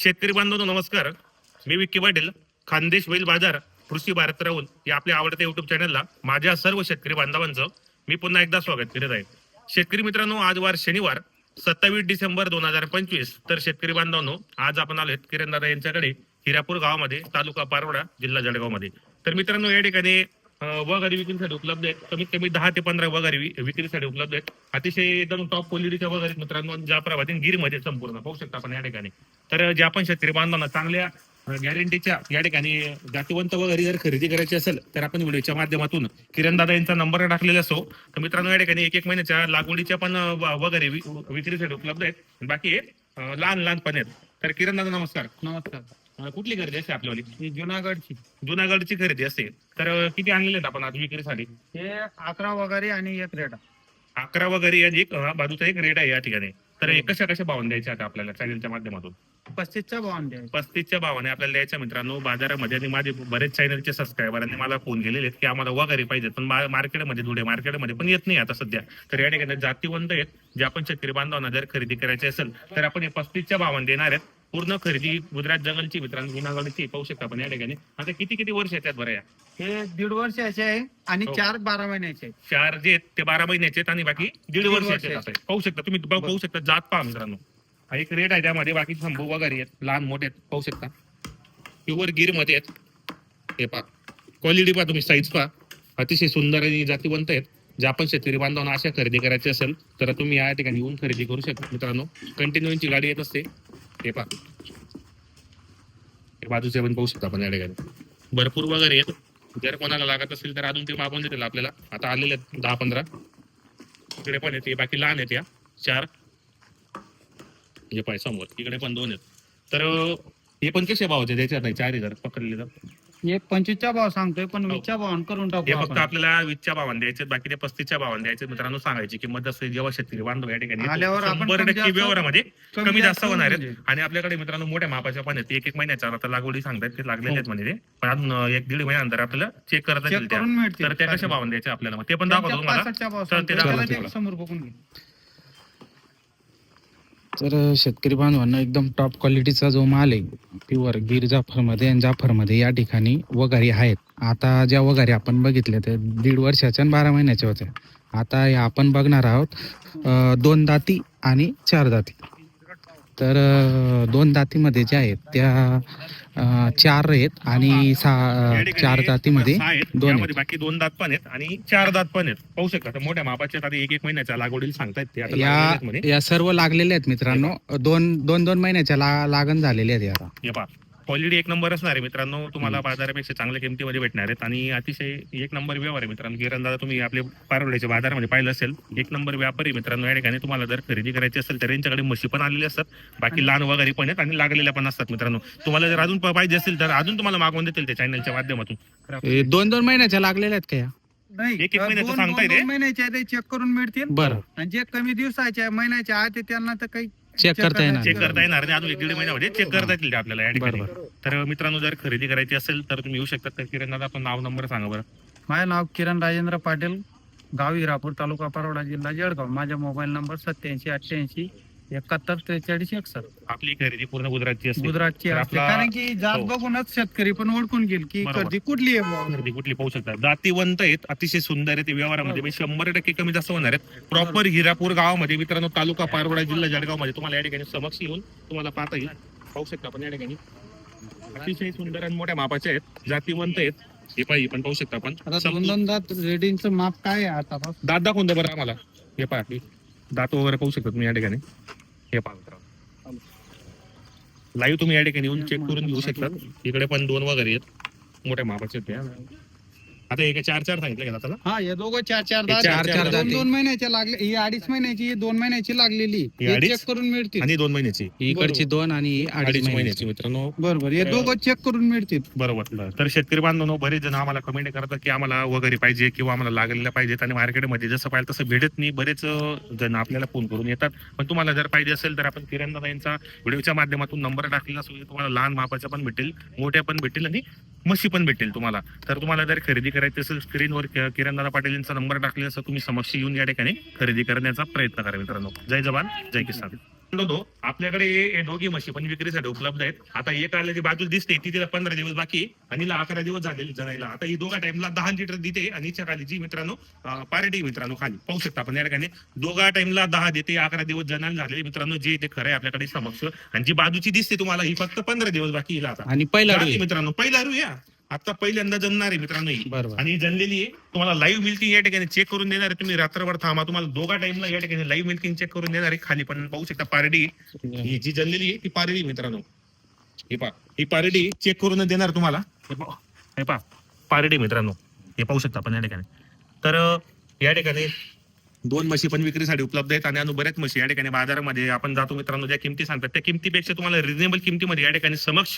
शेतकरी बांधव नमस्कार. मी विक्की पाटील खानदेश बैल बाजार कृषी भारत राहुल या आपल्या आवडत्या युट्यूब चॅनलला माझ्या सर्व शेतकरी बांधवांचं मी पुन्हा एकदा स्वागत करीत आहे. शेतकरी मित्रांनो आज वार शनिवार सत्तावीस डिसेंबर दोन हजार पंचवीस. तर शेतकरी बांधवांनो आज आपण आलो किरण दादा यांच्याकडे हिरापूर गावामध्ये तालुका पारवडा जिल्हा जळगावमध्ये. तर मित्रांनो या ठिकाणी वगैरे विक्रीसाठी उपलब्ध आहेत. कमीत कमी दहा ते पंधरा वगारी विक्रीसाठी उपलब्ध आहेत. अतिशय एकदम टॉप क्वालिटीच्या वगैरे मित्रांनो. जाफराबाद आणि गिरमध्ये संपूर्ण. पाहू शकता आपण या ठिकाणी. तर जे आपण शेतकरी बांधवांना चांगल्या गॅरंटीच्या या ठिकाणी जातीवंत वगैरे जर खरेदी करायची असेल तर आपण व्हिडिओच्या माध्यमातून किरण दादा यांचा नंबर टाकलेला असो. तर मित्रांनो या ठिकाणी एक एक महिन्याच्या लागवडीच्या पण वगैरे विक्रीसाठी उपलब्ध आहेत. बाकी लहान लहान पण आहेत. तर किरण दादा नमस्कार. नमस्कार. कुठली खरेदी असते आपल्यावाली? ही जुनागडची. जुनागडची खरेदी असते. तर किती आणलेले आहेत आपण आज विक्रीसाठी हे अकरा वगैरे आणि एक रेडा अकरा वगैरे आणि एक बाजूचा एक रेट आहे या ठिकाणी. तर हे कशा कशा भावाने द्यायचे आता आपल्याला चॅनलच्या माध्यमातून? पस्तीसच्या भावान द्या पस्तीसच्या भावाने आपल्याला द्यायच्या मित्रांनो. बाजारामध्ये आणि माझे बरेच चॅनलचे सबस्क्रायबरांनी मला फोन केलेले आहेत की आम्हाला वगैरे पाहिजे पण मा- मार्केटमध्ये धुळे मार्केटमध्ये पण येत नाही आता सध्या. तर या ठिकाणी जातीवंत आहेत. जे आपण शेतकरी बांधवांना जर खरेदी करायची असेल तर आपण हे पस्तीसच्या भावाने देणार आहेत. पूर्ण खरेदी गुजरात जंगलची मित्रांनो जुनागडची पाहू शकता आपण या ठिकाणी. आता किती किती वर्ष येतात बरं या? हे दीड वर्षाचे आहे आणि हो. चार बारा महिन्याचे. चार जे आहेत ते बारा महिन्याचे आहेत आणि बाकी दीड दीड वर्षाचे वर्षाचे. आहेत. असं आहे. पाहू शकता तुम्ही पाहू पाहू शकता जात पहा मित्रांनो. हा एक रेट आहे त्यामध्ये बाकी शंभू वगैरे आहेत लहान मोठे आहेत पाहू शकता. प्युअर गिरमध्ये आहेत. हे पहा. क्वालिटी पहा तुम्ही साईज पहा. अतिशय सुंदर आणि जातीवंत आहेत. जे आपण शेतकरी बांधवांना अशा खरेदी करायची असेल तर तुम्ही या ठिकाणी येऊन खरेदी करू शकता मित्रांनो. कंटिन्यूची गाडी येत असते. हे पा हे बाजूचे पण पाहू शकता आपण या ठिकाणी. भरपूर वगैरे आहेत. जर कोणाला लागत असेल तर अजून ते मागून देतील आपल्याला. आता आलेले आहेत दहा पंधरा. इकडे पण येते बाकी लहान आहेत या. चार. हे पाय समोर. इकडे पण दोन आहेत. तर हे पण कसे भाव होते त्याच्यात नाही. चार हजार पकडले तर. हे पंचवीसच्या भाव सांगतोय पण हो. वीसच्या भावान करून टाकू हे फक्त आपण. आपल्याला वीसच्या भावाने द्यायचे बाकी ते पस्तीसच्या भावाने द्यायचे मित्रांनो सांगायची किंमत असते जेव्हा शेतकरी बांधव या ठिकाणी येतो, आल्यावर आपण शंभर कमी टक्के जास्त- व्यवहारामध्ये कमी जास्त होणार आहेत म्हणजे. आणि आपल्याकडे मित्रांनो मोठ्या मापाच्या पण आहेत एक एक महिन्याच्या आता लागवडी सांगतात ते लागलेले आहेत म्हणजे ते पण अजून अं, एक दीड महिन्यानंतर आपल्याला चेक करता येईल त्या करून मिळतील तर त्या कशा भावाने द्यायच्या आपल्याला मग ते पण दाखवतो त्यांच्या तुम्हाला पासष्टच्या भाव तर ते सांगतोय. दाखवतो त्याला ते तुम्हाला. समोर बघून घे तर शेतकरी बांधवांना एकदम टॉप क्वालिटीचा जो माल आहे प्युअर गिर जाफरमध्ये आणि जाफरमध्ये या ठिकाणी वगारी आहेत. आता ज्या वगारी आपण बघितल्या त्या दीड वर्षाच्या आणि बारा महिन्याच्या होत्या. आता या आपण बघणार आहोत दोन दाती आणि चार दाती. तर दोन दातीमध्ये ज्या आहेत त्या चार आहेत आणि सहा चार आहेत. दोन बाकी दोन दात पण आहेत आणि चार दात पण आहेत. पाहू शकता आता मोठ्या मापाचे आता एक एक महिन्याच्या लागवडीला सांगतायत आता या या सर्व लागलेल्या आहेत मित्रांनो. दोन दोन दोन महिन्याच्या लागण झालेल्या आहेत या पहा. क्वालिटी एक नंबर असणार आहे मित्रांनो. तुम्हाला बाजारापेक्षा चांगल्या किमतीमध्ये भेटणार आहेत. आणि अतिशय एक नंबर व्यवहार आहे मित्रांनो. किरण दादा तुम्ही आपले पारवड्याच्या बाजारामध्ये पाहिलं असेल. एक नंबर व्यापारी मित्रांनो. या ठिकाणी तुम्हाला जर खरेदी करायची असेल तर यांच्याकडे म्हशी पण आलेली असतात. बाकी लहान वगैरे पण आहेत आणि लागलेल्या पण असतात मित्रांनो. तुम्हाला जर अजून पाहिजे असेल तर अजून तुम्हाला मागवून देतील त्या चॅनलच्या माध्यमातून. हे दोन दोन महिन्याच्या लागलेल्या आहेत का या? नाही एक- एक दोन- महिन्याचं दोन- सांगता दोन- येते. दोन महिन्याचे आहे ते चेक करून मिळतील. बरं. आणि जे कमी दिवसाचे महिन्याचे आहे ते त्यांना तर काही चेक करता येणार. चेक. करता येणार. नाही अजून एक दीड महिन्यामध्ये चेक करता येतील ते आपल्याला या ठिकाणी. बरोबर. तर मित्रांनो जर खरेदी करायची असेल तर तुम्ही येऊ शकता. तर किरण दादा आपण नाव नंबर सांगा बरं. माझं नाव किरण राजेंद्र पाटील गाव हिरापूर तालुका पारोडा जिल्हा जळगाव. माझा मोबाईल नंबर सत्याऐंशी अठ्ठ्याऐंशी एकाहत्तर त्रेचाळीस एकसष्ट. आपली खरेदी पूर्ण गुजरातची असते. गुजरातची तर असते. आपला- कारण की जात हो. बघूनच शेतकरी पण ओळखून घेईल की बरोबर. खरेदी कुठली आहे बुवा. खरेदी कुठली पाहू शकता. जातीवंत आहेत अतिशय सुंदर आहेत ते व्यवहारामध्ये. म्हणजे शंभर टक्के कमी जास्त होणार आहेत. प्रॉपर हिरापूर गावामध्ये मित्रांनो तालुका पारवडा जिल्हा जळगावमध्ये तुम्हाला या ठिकाणी समक्ष येऊन तुम्हाला पाहता येईल. पाहू शकता आपण या ठिकाणी. अतिशय सुंदर आणि मोठ्या मापाचे आहेत. जातीवंत आहेत. हे पाहिजे पण पाहू शकता आपण. आता समजून- दोन दोन दात रेडिंगचं माप काय आहे आता. दात दाखवून द्या बरं आम्हाला. हे पहा दात वगैरे पाहू शकता तुम्ही या ठिकाणी. हे पहा मित्रांनो. लाईव्ह तुम्ही या ठिकाणी येऊन चेक करून घेऊ शकतात. इकडे पण दोन वगैरे आहेत. मोठ्या मापाचे आहेत ते. आता एका चार चार सांगितले का दाताला हा हे दोघं चार चार हे चार-. चार दोन. दोन महिन्याच्या लागले. ही अडीच महिन्याची ही दोन महिन्याची लागलेली. ही अडीच? चेक करून मिळतील. आणि दोन महिन्याची. इकडची दोन आणि ही अडीच अडीच महिन्याची. महिन्याची मित्रांनो. बरोबर. हे तर- दोघं चेक करून मिळतील. बरोबर. बरं. तर शेतकरी बांधवांनो बरेच जण आम्हाला कमेंट करतात की आम्हाला वगैरे पाहिजे किंवा आम्हाला लागलेल्या पाहिजेत आणि मार्केटमध्ये जसं पाहिजे तसं भेटत नाही. बरेच अं, जण आपल्याला फोन करून येतात. पण तुम्हाला जर पाहिजे असेल तर आपण किरण दादा यांचा व्हिडिओच्या माध्यमातून नंबर टाकलेला असो तुम्हाला लहान मापाच्या पण भेटेल मोठ्या पण भेटेल आणि मशी पण भेटेल तुम्हाला. तर तुम्हाला जर खरेदी करायची असेल स्क्रीनवर किरण दादा पाटील यांचा नंबर टाकलेला असं तुम्ही समक्ष येऊन या ठिकाणी खरेदी करण्याचा प्रयत्न करा मित्रांनो. जय जवान जय किसान. म्हणतो आपल्याकडे दोघी म्हशी पण विक्रीसाठी उपलब्ध आहेत. आता एक आले जी बाजू दिसते ती तिला पंधरा दिवस बाकी आणि हिला अकरा दिवस झालेले जणायला आता ही दोघा टाइमला दहा लिटर देते आणि हिच्या खाली जी मित्रांनो पार्टी मित्रांनो खाली. पाहू शकता आपण या ठिकाणी. दोघा टाइमला दहा देते अकरा दिवस जणायला झालेले मित्रांनो जे ते खरं आहे आपल्याकडे समक्ष. आणि जी बाजूची दिसते तुम्हाला ही फक्त पंधरा दिवस बाकी हिला आता. आणि पहिला. मित्रांनो पहिला रू या आता पहिल्यांदा जणणार आहे मित्रांनो ही. बरोबर. आणि जनलेली आहे. तुम्हाला लाईव्ह मिल्किंग या ठिकाणी चेक करून देणार आहे तुम्ही. रात्रभर थांबा. तुम्हाला दोघा टाइमला या ठिकाणी लाईव्ह मिल्किंग चेक करून देणार आहे. खाली पण पाहू शकता पारडी. ही जी जनलेली आहे ती पारडी मित्रांनो. हे पा ही पारडी चेक करून देणार तुम्हाला. हे पहा. हे पहा. पारडी मित्रांनो. हे पाहू शकता आपण या ठिकाणी. तर अं, या ठिकाणी दोन म्हशी पण विक्रीसाठी उपलब्ध आहेत आणि अजून बऱ्याच म्हशी या ठिकाणी बाजारामध्ये आपण जातो मित्रांनो ज्या किमती सांगतात त्या किमतीपेक्षा तुम्हाला रिजनेबल किमतीमध्ये या ठिकाणी समक्ष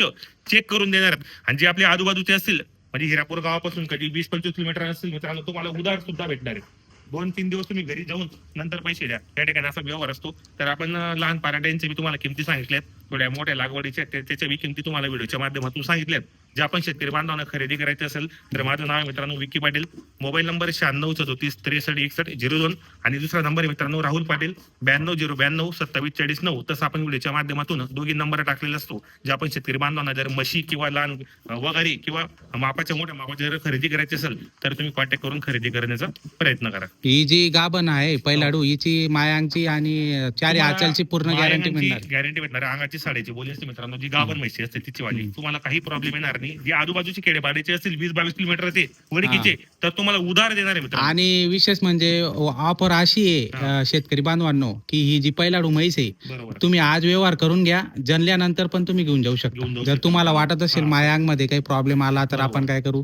चेक करून देणार आहेत. आणि जे आपल्या आजूबाजूचे असतील म्हणजे हिरापूर गावापासून कधी वीस पंचवीस किलोमीटर असतील मित्रांनो तुम्हाला उधार सुद्धा भेटणार आहे. दोन तीन दिवस तुम्ही घरी जाऊन नंतर पैसे द्या. त्या ठिकाणी असा व्यवहार असतो. तर आपण लहान पराठ्यांचे मी तुम्हाला किमती सांगितल्यात थोड्या मोठ्या लागवडीच्या त्याच्या बी किमती तुम्हाला व्हिडिओच्या माध्यमातून सांगितल्यात. जे आपण शेतकरी बांधवांना खरेदी करायची असेल तर माझं नाव आहे मित्रांनो विकी पाटील. मोबाईल नंबर शहाण्णव सदोतीस त्रेसष्ट एकसष्ट झिरो दोन आणि दुसरा नंबर मित्रांनो राहुल पाटील ब्याण्णव झिरो ब्याण्णव सत्तावीस चाळीस नऊ. तसं आपण व्हिडिओच्या माध्यमातून दोघी नंबर टाकलेला असतो. जे आपण शेतकरी बांधवांना जर म्हशी किंवा लहान वगारी किंवा मापाच्या मोठ्या मापाच्या जर खरेदी करायची असेल तर तुम्ही कॉन्टॅक्ट करून खरेदी करण्याचा प्रयत्न करा. ही जी गाभण आहे पहिलाडू हिची मायांची आणि चारी आचलची पूर्ण गॅरंटी मिळणार. गॅरंटी भेटणार. अंगाची साडीची बोली असते मित्रांनो जी गाभण म्हशी असते तिची वाली. तुम्हाला काही प्रॉब्लेम येणार नाही जी आजूबाजूची खेडेपाड्याचे असतील वीस बावीस किलोमीटरचे वडकीचे तर तुम्हाला उधार देणार आहे आणि विशेष म्हणजे ऑफर अशी आहे अं, शेतकरी बांधवांनो की ही जी पहिलाडू म्हैस आहे बरोबर तुम्ही आज व्यवहार करून घ्या जनल्यानंतर पण तुम्ही घेऊन जाऊ घेऊन शकता जाऊ जर शकता. तुम्हाला वाटत असेल हा. मायांगमध्ये काही प्रॉब्लेम आला तर. आपण काय करू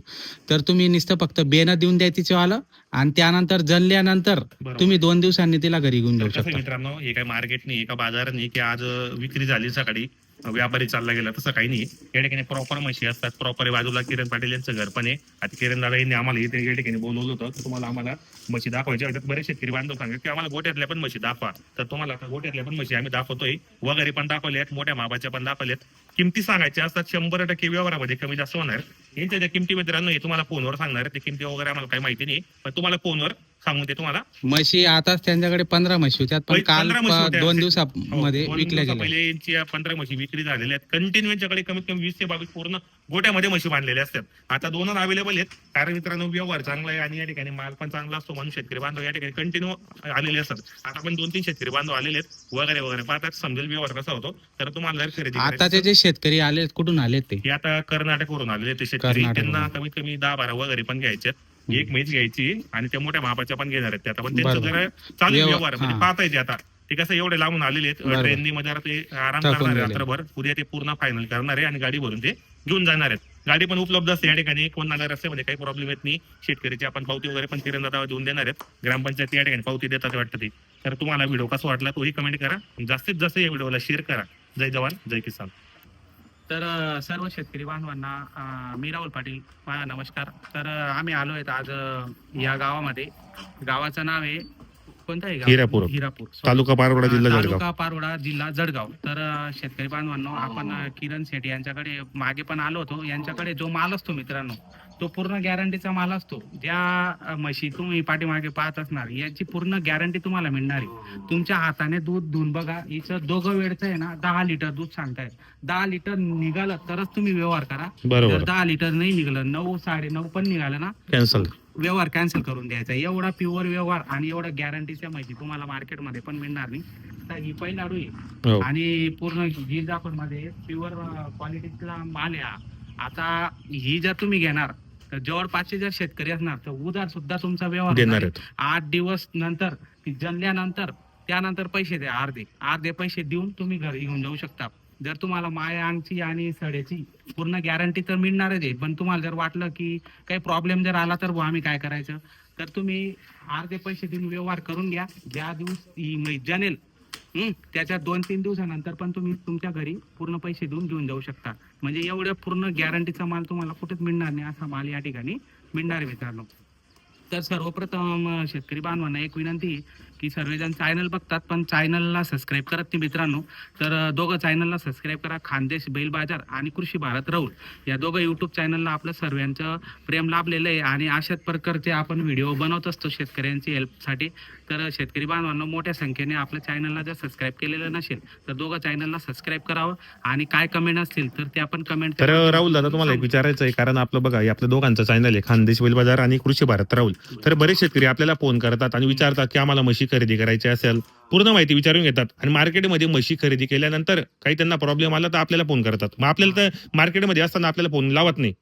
तर तुम्ही नुसतं फक्त बेनं देऊन द्या तिचे आलं आणि त्यानंतर जनल्यानंतर बरोबर. तुम्ही दोन दिवसांनी तिला घरी घेऊन जाऊ तर कसं आहे शकता मित्रांनो हे काय मार्केट नाही एका बाजार नाही की आज अं, विक्री झाली सकाळी व्यापारी चालला गेला तसं काही नाही. या ठिकाणी प्रॉपर म्हशी असतात प्रॉपर बाजूला किरण पाटील यांचं घर पण आहे. आता किरण दादा यांनी आम्हाला इथे या ठिकाणी बोलवलं होतं तर तुम्हाला आम्हाला म्हशी दाखवायच्या होत्या बरेच शेतकरी बांधव सांगतात की आम्हाला गोट्यातल्या पण म्हशी दाखवा. तर तुम्हाला आता गोट्यातल्या पण म्हशी आम्ही दाखवतोय. वगैरे पण दाखवल्यात मोठ्या मापाच्या पण दाखवल्यात किमती सांगायच्या असतात शंभर टक्के व्यवहारामध्ये कमी जास्त होणार. यांच्या ज्या किमती मित्रांनो हे तुम्हाला फोनवर सांगणार ते किमती वगैरे आम्हाला काही माहिती नाही पण तुम्हाला फोनवर सांगून ते तुम्हाला. म्हशी आताच त्यांच्याकडे पंधरा म्हशी होत्या पण काल पंधरा म्हशी प- होत्या. दोन हो, दिवसामध्ये दोन विकल्या दिवसा गेल्या. पहिले यांची या पंधरा म्हशी विक्री झालेल्या आहेत. कंटिन्यू यांच्याकडे कमीत कमी वीस ते बावीस पूर्ण गोट्यामध्ये म्हशी बांधलेल्या असतात. आता दोनच अवेलेबल आहेत. कारण मित्रांनो व्यवहार चांगला आहे आणि या ठिकाणी माल पण चांगला असतो म्हणून शेतकरी बांधव या ठिकाणी कंटिन्यू आलेले असतात. आता पण दोन तीन शेतकरी बांधव आलेले आहेत. वगैरे वगैरे. पाहतात समजेल व्यवहार कसा होतो. तर तुम्हाला जर खरेदी करायची आताचे जे शेतकरी आले कुठून आले ते? हे आता कर्नाटकवरून आलेले ते शेतकरी. कर्नाटकवरून. त्यांना कमीत कमी दहा बारा वगैरे पण घ्यायचे एक म्हैस घ्यायची आणि त्या मोठ्या मापाच्या पण घेणार आहेत. ते आता पण त्यांचं बरोबर. जरा चालू व्यवहार म्हणजे हा. पाहता येते आता. ते कसं एवढे लावून आलेले आहेत. बरोबर. ट्रेननी मध्ये आता ते आराम थकून करणार आहे गेले. रात्रभर. उद्या ते पूर्ण फायनल करणार आहे आणि गाडी भरून ते घेऊन जाणार आहेत. गाडी पण उपलब्ध असते या ठिकाणी. कोणाला रस्त्यामध्ये काही प्रॉब्लेम येत नाही. शेतकरीची आपण पावती वगैरे पण तिरंदाजा देऊन देणार आहेत. ग्रामपंचायत या ठिकाणी पावती देतात वाटतं ते. तर तुम्हाला व्हिडिओ कसा वाटला तोही कमेंट करा. जास्तीत जास्त या व्हिडिओला शेअर करा. जय जवान जय किसान. तर सर्व शेतकरी बांधवांना मी राहुल पाटील माझा नमस्कार तर आम्ही आलो आहेत आज या गावामध्ये गावाचं नाव आहे कोणतं आहे गाव? हिरापूर. हिरापूर. तालुका पारोडा जिल्हा जळगाव तालुका पारोडा जिल्हा जळगाव तर अ, शेतकरी बांधवांनो आपण अ, किरण शेट्टी यांच्याकडे मागे पण आलो होतो यांच्याकडे जो माल असतो मित्रांनो तो पूर्ण गॅरंटीचा माल असतो. ज्या म्हशी तुम्ही पाठीमागे पाहत असणार याची पूर्ण गॅरंटी तुम्हाला मिळणार आहे. तुमच्या हाताने दूध धुवून बघा हिचं दोघं वेळचं आहे ना दहा लिटर दूध सांगतायत. दहा लिटर निघालं तरच तुम्ही व्यवहार करा. जर दहा लिटर नाही निघालं नऊ साडे नऊ पण निघालं ना कॅन्सल व्यवहार कॅन्सल करून द्यायचा. एवढा प्युअर व्यवहार आणि एवढा गॅरंटीच्या माहिती तुम्हाला मार्केटमध्ये पण मिळणार नाही. तर ही पहिला आहे. हो. आणि पूर्ण जिल्हापूरमध्ये प्युअर क्वालिटीचा माल आहे हा. आता ही जर तुम्ही घेणार तर जवळपासचे जर शेतकरी असणार तर उधार सुद्धा तुमचा व्यवहार देणार आहेत. आठ दिवस नंतर ती जनल्यानंतर त्यानंतर पैसे द्या अर्धे. अर्धे पैसे देऊन तुम्ही घरी घेऊन जाऊ शकता. जर तुम्हाला मायांची आणि सड्याची पूर्ण गॅरंटी तर मिळणारच आहे. पण तुम्हाला जर वाटलं की काही प्रॉब्लेम जर आला तर बुवा आम्ही काय करायचं? तर तुम्ही अर्धे पैसे देऊन व्यवहार करून घ्या. ज्या दिवस ही जनेल हम्म, त्याच्या दोन तीन दिवसानंतर पण तुम्ही तुमच्या घरी पूर्ण पैसे देऊन घेऊन जाऊ शकता. म्हणजे एवढ्या पूर्ण गॅरंटीचा माल तुम्हाला कुठेच मिळणार नाही असा माल या ठिकाणी मिळणार मित्रांनो. तर सर्वप्रथम शेतकरी बांधवांना एक विनंती की सर्वजण चॅनल बघतात पण चॅनलला सबस्क्राईब करत नाही मित्रांनो. तर दोघं चॅनलला सबस्क्राईब करा. खानदेश बैल बाजार आणि कृषी भारत राहुल. या दोघं युट्यूब चॅनलला आपलं सर्वांचं प्रेम लाभलेलं आहे. आणि अशाच प्रकारचे आपण व्हिडिओ बनवत असतो शेतकऱ्यांची हेल्पसाठी तर शेतकरी बांधवांना मोठ्या संख्येने आपल्या चॅनलला जर सबस्क्राईब केलेलं नसेल तर दोघं चॅनलला सबस्क्राईब करावं. आणि काय कमेंट असतील तर ते आपण कमेंट तर राहुल दादा तुम्हाला एक विचारायचं आहे. कारण आपलं बघा हे आपल्या दोघांचं चॅनल आहे. खानदेश बैल बाजार आणि कृषी भारत राहुल. तर बरेच शेतकरी आपल्याला फोन करतात आणि विचारतात की आम्हाला म्हशी खरेदी करायची असेल पूर्ण माहिती विचारून घेतात आणि मार्केटमध्ये म्हशी खरेदी केल्यानंतर काही त्यांना प्रॉब्लेम आला तर आपल्याला फोन करतात. मग आपल्याला तर मार्केटमध्ये असताना आपल्याला फोन लावत नाही.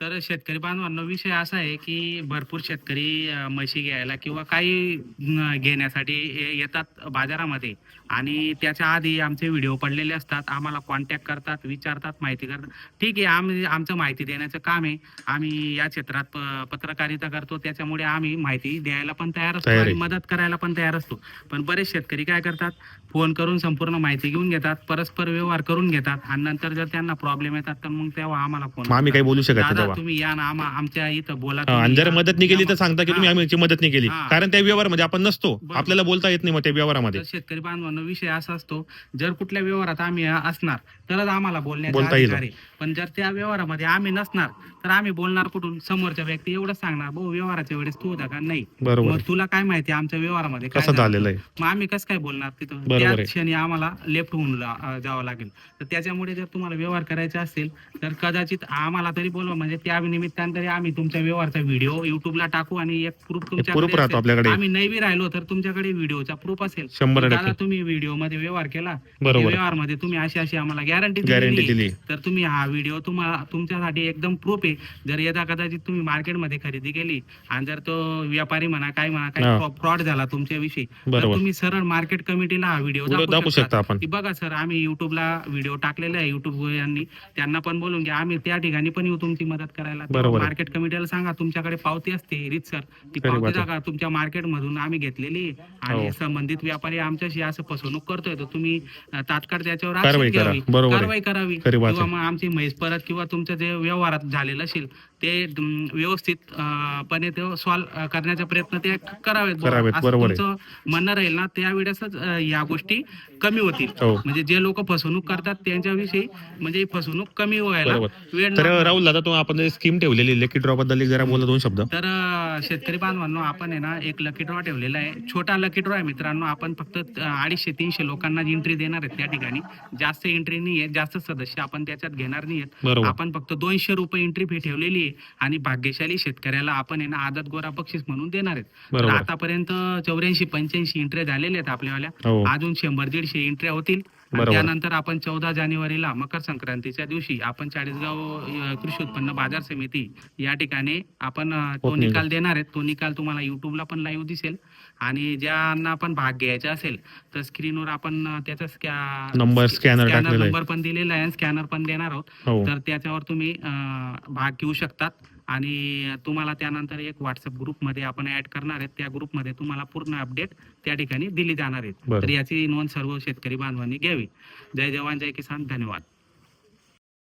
तर शेतकरी बांधवांनो विषय असा आहे की भरपूर शेतकरी म्हशी घ्यायला किंवा काही घेण्यासाठी येतात बाजारामध्ये. आणि त्याच्या आधी आमचे व्हिडिओ पडलेले असतात आम्हाला कॉन्टॅक्ट करतात विचारतात माहिती करतात ठीक आहे आम्ही आमचं माहिती देण्याचं काम आहे आम्ही या क्षेत्रात पत्रकारिता करतो त्याच्यामुळे आम्ही माहिती द्यायला पण तयार असतो आणि. मदत करायला पण तयार असतो पण बरेच शेतकरी काय करतात फोन करून संपूर्ण माहिती घेऊन घेतात परस्पर व्यवहार करून घेतात आणि नंतर जर त्यांना प्रॉब्लेम येतात तर मग तेव्हा आम्हाला फोन आम्ही काही बोलू शकत तुम्ही या ना आम्हा आमच्या इथं बोला जर. मदत नाही केली तर सांगता की. तुम्ही. आम्ही मदत नाही केली. कारण त्या व्यवहारामध्ये आपण नसतो. आपल्याला बोलता येत नाही मग त्या व्यवहारामध्ये शेतकरी बांधवांना विषय असा असतो जर कुठल्या व्यवहारात आम्ही असणार तरच आम्हाला बोलण्याचा बोलता येईल. अधिकार आहे. पण जर त्या व्यवहारामध्ये आम्ही नसणार तर आम्ही बोलणार कुठून? समोरच्या व्यक्ती एवढंच सांगणार भाऊ व्यवहाराच्या वेळेस तू होता का? नाही. बरोबर. मग तुला काय माहिती आमच्या व्यवहारामध्ये काय कसं झालं? झालेलं आहे? मग आम्ही कसं काय बोलणार तिथं? बरोबर आहे. क्षणी आम्हाला लेफ्ट होऊन ला- अं, जावं लागेल. तर त्याच्यामुळे जर तुम्हाला व्यवहार करायचा असेल तर कदाचित आम्हाला तरी बोलवा. म्हणजे त्या निमित्तानं तरी आम्ही तुमच्या व्यवहारचा व्हिडिओ युट्यूबला टाकू आणि एक प्रूफ प्रूफ तुमच्याकडे राहतो असेल. आपल्याकडे. आम्ही नाही बी राहिलो तर तुमच्याकडे व्हिडिओचा प्रूफ असेल. शंभर टक्के. तुम्ही व्हिडिओमध्ये व्यवहार केला बरोबर. व्यवहारमध्ये तुम्ही अशी अशी आम्हाला गॅरंटी दिली. तर तुम्ही हा व्हिडिओ तुम्हाला तुमच्यासाठी एकदम प्रूफ आहे. जर यदा कदाचित तुम्ही मार्केटमध्ये खरेदी केली आणि जर तो व्यापारी म्हणा काय म्हणा हा. काही फ्रॉड झाला तुमच्याविषयी तर बरोबर. तुम्ही सरळ मार्केट कमिटीला हा व्हिडिओ दाखवू शकता. आपण. की बघा सर आम्ही युट्यूबला व्हिडिओ टाकलेला आहे युट्यूब यांनी त्यांना पण बोलून घ्या. आम्ही त्या ठिकाणी पण येऊ तुमची मदत करायला. बरोबर आहे. मार्केट कमिटीला सांगा तुमच्याकडे पावती असते रीत सर ती खरी पावती बात आहे. दाखवा तुमच्या मार्केट मधून आम्ही घेतलेली आहे. आणि हो. संबंधित व्यापारी आमच्याशी असं फसवणूक करतोय तर तुम्ही तात्काळ त्याच्यावर कारवाई action करा. घ्यावी बरोबर आहे. कारवाई करावी खरी बात किंवा. मग आमची म्हैस परत किंवा तुमचं जे व्यवहारात झालेलं असेल ते अं, व्यवस्थित अं, पणे ते सॉल्व्ह करण्याचा प्रयत्न ते करावेत बुवा. करावेत, असं बरोबर आहे. तुमचं म्हणणं राहील ना त्यावेळेसच अं, या गोष्टी कमी होतील हो म्हणजे जे लोक फसवणूक करतात त्यांच्याविषयी म्हणजे फसवणूक कमी व्हायला बरोबर. वेळ तर लागणार. राहुल दादा तुम्ही आपण स्कीम ठेवलेली लकी ड्रॉ बद्दल एक जरा बोला दोन शब्द तर अं, शेतकरी बांधवांनो आपण आहे ना एक लकी ड्रॉ ठेवलेला आहे छोटा लकी ड्रॉ आहे मित्रांनो आपण फक्त अं, अडीचशे तीनशे लोकांना एंट्री देणार आहेत त्या ठिकाणी. जास्त एंट्री नाही आहे जास्त सदस्य आपण त्याच्यात घेणार नाही आहेत आपण फक्त दोनशे रुपये एंट्री फी ठेवलेली आहे आणि भाग्यशाली शेतकऱ्याला आपण आहे ना आदत गोरा बक्षीस म्हणून देणार आहेत. आतापर्यंत चौऱ्याऐंशी पंच्याऐंशी एंट्री झालेल्या आहेत आपल्यावाल्या. हो. अजून शंभर दीडशे एंट्र्या होतील. त्यानंतर आपण चौदा जानेवारीला मकर संक्रांतीच्या दिवशी आपण चाळीसगाव कृषी उत्पन्न बाजार समिती या ठिकाणी आपण तो. निकाल देणार आहेत तो निकाल तुम्हाला युट्यूबला पण लाईव्ह दिसेल. आणि ज्यांना आपण भाग घ्यायचा असेल तर स्क्रीनवर आपण त्याचा स्कॅ- नंबर स्कॅनर आहे. नंबर पण दिलेला आहे स्कॅनर पण देणार आहोत. हो. तर त्याच्यावर तुम्ही भाग घेऊ शकतात. आणि तुम्हाला त्यानंतर एक व्हॉट्सअप ग्रुपमध्ये आपण ऍड करणार आहेत. त्या ग्रुपमध्ये तुम्हाला पूर्ण अपडेट त्या ठिकाणी दिली जाणार आहेत. तर याची नोंद सर्व शेतकरी बांधवांनी घ्यावी. जय जवान जय किसान. धन्यवाद.